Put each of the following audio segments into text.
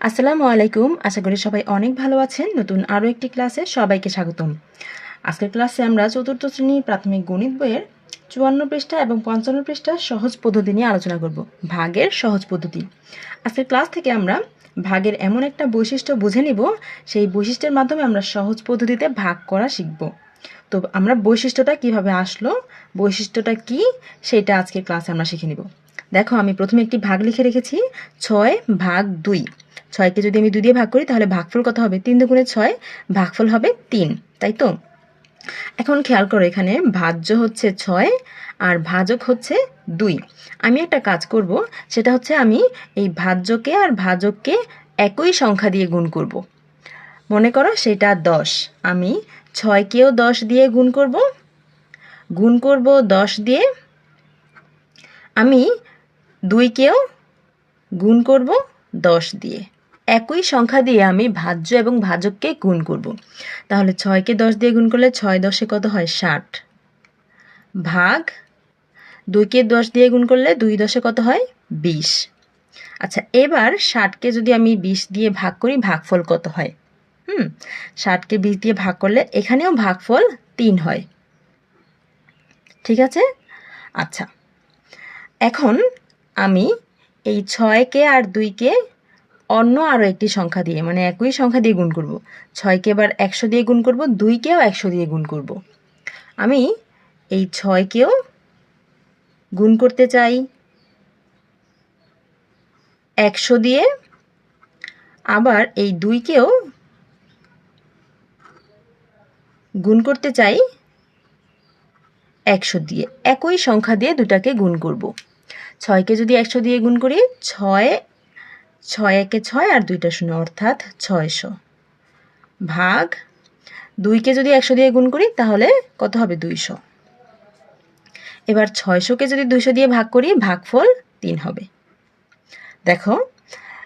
আসসালামু আলাইকুম। আশা করি সবাই অনেক ভালো আছেন। নতুন আরও একটি ক্লাসে সবাইকে স্বাগতম। আজকের ক্লাসে আমরা চতুর্থ শ্রেণির প্রাথমিক গণিত বইয়ের চুয়ান্ন পৃষ্ঠা এবং পঞ্চান্ন পৃষ্ঠা সহজ পদ্ধতি নিয়ে আলোচনা করব। ভাগের সহজ পদ্ধতি। আজকের ক্লাস থেকে আমরা ভাগের এমন একটা বৈশিষ্ট্য বুঝে নিব। সেই বৈশিষ্ট্যের মাধ্যমে আমরা সহজ পদ্ধতিতে ভাগ করা শিখব। তো আমরা বৈশিষ্ট্যটা কীভাবে আসলো, বৈশিষ্ট্যটা কি, সেটা আজকের ক্লাসে আমরা শিখে নিব। দেখো, আমি প্রথমে একটি ভাগ লিখে রেখেছি। ছয় ভাগ দুই। ছয়কে যদি আমি দুই দিয়ে ভাগ করি, তাহলে ভাগফল কত হবে? তিন দুগুণে ছয়, ভাগফল হবে তিন, তাই তো? এখন খেয়াল করো এখানে ভাজ্য হচ্ছে ছয় আর ভাজক হচ্ছে দুই। আমি একটা কাজ করব, সেটা হচ্ছে আমি এই ভাজ্যকে আর ভাজককে একই সংখ্যা দিয়ে গুণ করব। মনে করো সেটা দশ। আমি ছয়কেও দশ দিয়ে গুণ করব গুণ করব দশ দিয়ে। আমি দুইকেও গুণ করব দশ দিয়ে। একই সংখ্যা দিয়ে আমি ভাজ্য এবং ভাজককে গুণ করব। তাহলে ছয়কে দশ দিয়ে গুণ করলে ছয় দশে কত হয়? ষাট। ভাগ দুইকে দশ দিয়ে গুণ করলে দুই দশে কত হয়? বিশ। আচ্ছা এবার ষাটকে যদি আমি বিশ দিয়ে ভাগ করি, ভাগফল কত হয়? হুম, ষাটকে বিশ দিয়ে ভাগ করলে এখানেও ভাগফল তিন হয়। ঠিক আছে? আচ্ছা এখন আমি এই ছয়কে আর দুইকে অন্য আরও একটি সংখ্যা দিয়ে মানে একই সংখ্যা দিয়ে গুণ করব। ছয়কে এবার একশো দিয়ে গুণ করব, দুইকেও একশো দিয়ে গুণ করব। আমি এই ছয়কেও গুণ করতে চাই। একশো দিয়ে আবার এই দুইকেও গুণ করতে চাই। একশো দিয়ে, একই সংখ্যা দিয়ে দুটাকে গুণ করব। ছয়কে যদি একশো দিয়ে গুণ করি, ছয় ছয় একে ছয় আর দুইটা শূন্য, অর্থাৎ ছয়শো। ভাগ দুইকে যদি একশো দিয়ে গুণ করি, তাহলে কত হবে? দুইশো। এবার ছয়শোকে যদি দুইশো দিয়ে ভাগ করি, ভাগফল তিন হবে। দেখো,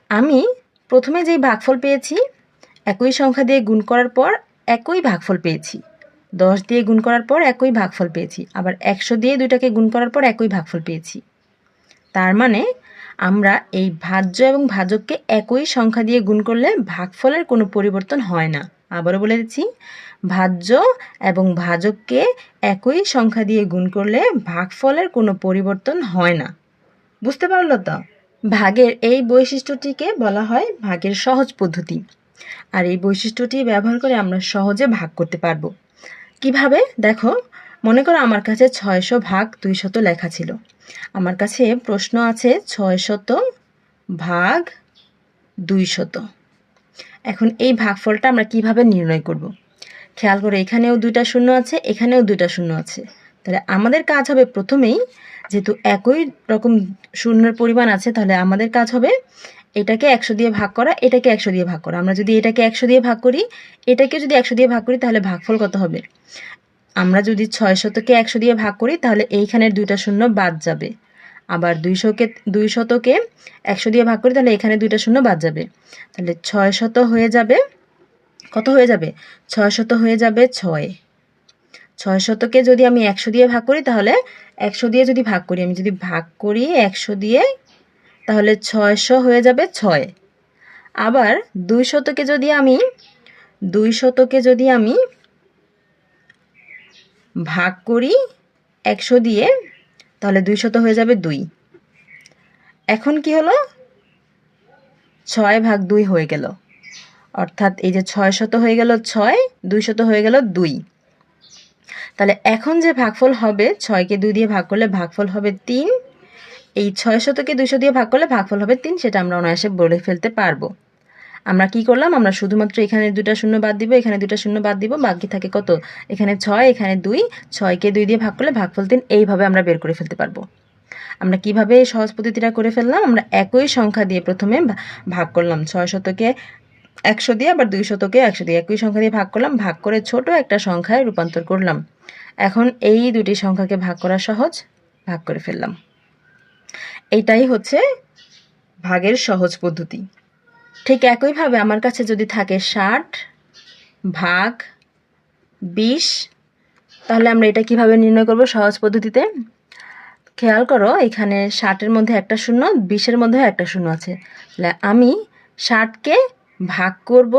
আমি প্রথমে যেই ভাগফল পেয়েছি, একই সংখ্যা দিয়ে গুণ করার পর একই ভাগফল পেয়েছি। দশ দিয়ে গুণ করার পর একই ভাগফল পেয়েছি। আবার একশো দিয়ে দুইটাকে গুণ করার পর একই ভাগফল পেয়েছি। তার মানে আমরা এই ভাজ্য এবং ভাজককে একই সংখ্যা দিয়ে গুণ করলে ভাগফলের কোনো পরিবর্তন হয় না। আবারও বলে দিচ্ছি, ভাজ্য এবং ভাজককে একই সংখ্যা দিয়ে গুণ করলে ভাগফলের কোনো পরিবর্তন হয় না। বুঝতে পারল তো? ভাগের এই বৈশিষ্ট্যটিকে বলা হয় ভাগের সহজ পদ্ধতি। আর এই বৈশিষ্ট্যটি ব্যবহার করে আমরা সহজে ভাগ করতে পারব। কীভাবে? দেখো মনে করো আমার কাছে ছয়শো ভাগ দুইশত লেখা ছিল। আমার কাছে প্রশ্ন আছে ছয় শত ভাগ দুই শত এখন এই ভাগফলটা আমরা কীভাবে নির্ণয় করব? খেয়াল করে এখানেও দুইটা শূন্য আছে, এখানেও দুইটা শূন্য আছে। তাহলে আমাদের কাজ হবে প্রথমেই যেহেতু একই রকম শূন্যের পরিমাণ আছে, তাহলে আমাদের কাজ হবে এটাকে একশো দিয়ে ভাগ করা, এটাকে একশো দিয়ে ভাগ করা। আমরা যদি এটাকে একশো দিয়ে ভাগ করি, এটাকে যদি একশো দিয়ে ভাগ করি, তাহলে ভাগফল কত হবে? আমরা যদি ছয় শতকে একশো দিয়ে ভাগ করি, তাহলে এইখানের দুইটা শূন্য বাদ যাবে। আবার দুইশোকে দুই শতকে একশো দিয়ে ভাগ করি, তাহলে এখানে দুইটা শূন্য বাদ যাবে। তাহলে ছয় শত হয়ে যাবে, কত হয়ে যাবে? ছয় শত হয়ে যাবে ছয়। ছয় শতকে যদি আমি একশো দিয়ে ভাগ করি, তাহলে একশো দিয়ে যদি ভাগ করি, আমি যদি ভাগ করি একশো দিয়ে, তাহলে ছয়শো হয়ে যাবে ছয়। আবার দুই শতকে যদি আমি, দুই শতকে যদি আমি ভাগ করি একশো দিয়ে, তাহলে দুই শত হয়ে যাবে দুই। এখন কি হলো? ছয় ভাগ দুই হয়ে গেল। অর্থাৎ এই যে ছয় শত হয়ে গেল ছয়, দুই শত হয়ে গেল দুই। তাহলে এখন যে ভাগফল হবে, ছয়কে দুই দিয়ে ভাগ করলে ভাগফল হবে তিন। এই ছয় শতকে দুইশো দিয়ে ভাগ করলে ভাগফল হবে তিন, সেটা আমরা অনায়াসে বলে ফেলতে পারব। আমরা কি করলাম? আমরা শুধুমাত্র এখানে দুটা শূন্য বাদ দিব, এখানে দুটা শূন্য বাদ দিব, বাকি থাকে কত? এখানে ছয়, এখানে দুই, ছয়কে দুই দিয়ে ভাগ করলে ভাগফল তিন, এইভাবে আমরা বের করে ফেলতে পারব। আমরা কীভাবে এই সহজ পদ্ধতিটা করে ফেললাম? আমরা একই সংখ্যা দিয়ে প্রথমে ভাগ করলাম। ছয় শতকে একশো দিয়ে, আবার দুই শতকে একশো দিয়ে। একই সংখ্যা দিয়ে ভাগ করলাম, ভাগ করে ছোট একটা সংখ্যায় রূপান্তর করলাম। এখন এই দুটি সংখ্যাকে ভাগ করা সহজ, ভাগ করে ফেললাম। এইটাই হচ্ছে ভাগের সহজ পদ্ধতি। ঠিক একইভাবে আমার কাছে যদি থাকে ষাট ভাগ বিশ, তাহলে আমরা এটা কীভাবে নির্ণয় করব সহজ পদ্ধতিতে? খেয়াল করো, এখানে ষাটের মধ্যে একটা শূন্য, বিশের মধ্যে একটা শূন্য আছে। আমি ষাটকে ভাগ করব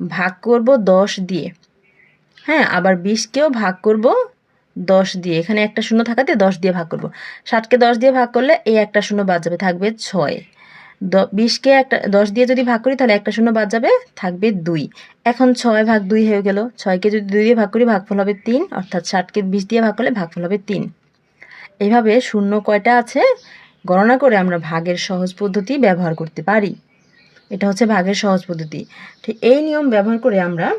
ভাগ করব দশ দিয়ে। হ্যাঁ আবার বিশকেও ভাগ করব দশ দিয়ে। এখানে একটা শূন্য থাকাতে দশ দিয়ে ভাগ করব। ষাটকে দশ দিয়ে ভাগ করলে এই একটা শূন্য বাদ যাবে, থাকবে ছয়। বিশকে একটা দশ দিয়ে যদি ভাগ করি, তাহলে একটা শূন্য বাদ যাবে, থাকবে দুই। এখন ছয় ভাগ দুই হয়ে গেল। ছয়কে যদি দুই দিয়ে ভাগ করি, ভাগফল হবে তিন, অর্থাৎ ষাটকে বিশ দিয়ে ভাগ করলে ভাগফল হবে তিন। এইভাবে শূন্য কয়টা আছে? গণনা করে আমরা ভাগের সহজ পদ্ধতি ব্যবহার করতে পারি। এটা হচ্ছে ভাগের সহজ পদ্ধতি। ঠিক এই নিয়ম ব্যবহার করে আমরা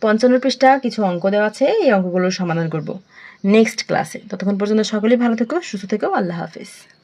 পঞ্চান্ন পৃষ্ঠা কিছু অঙ্ক দেওয়া আছে, এই অঙ্কগুলোর সমাধান করব। নেক্সট ক্লাসে। ততক্ষণ পর্যন্ত সকলেই ভালো থেকো, সুস্থ থেকো, আল্লাহ হাফিজ।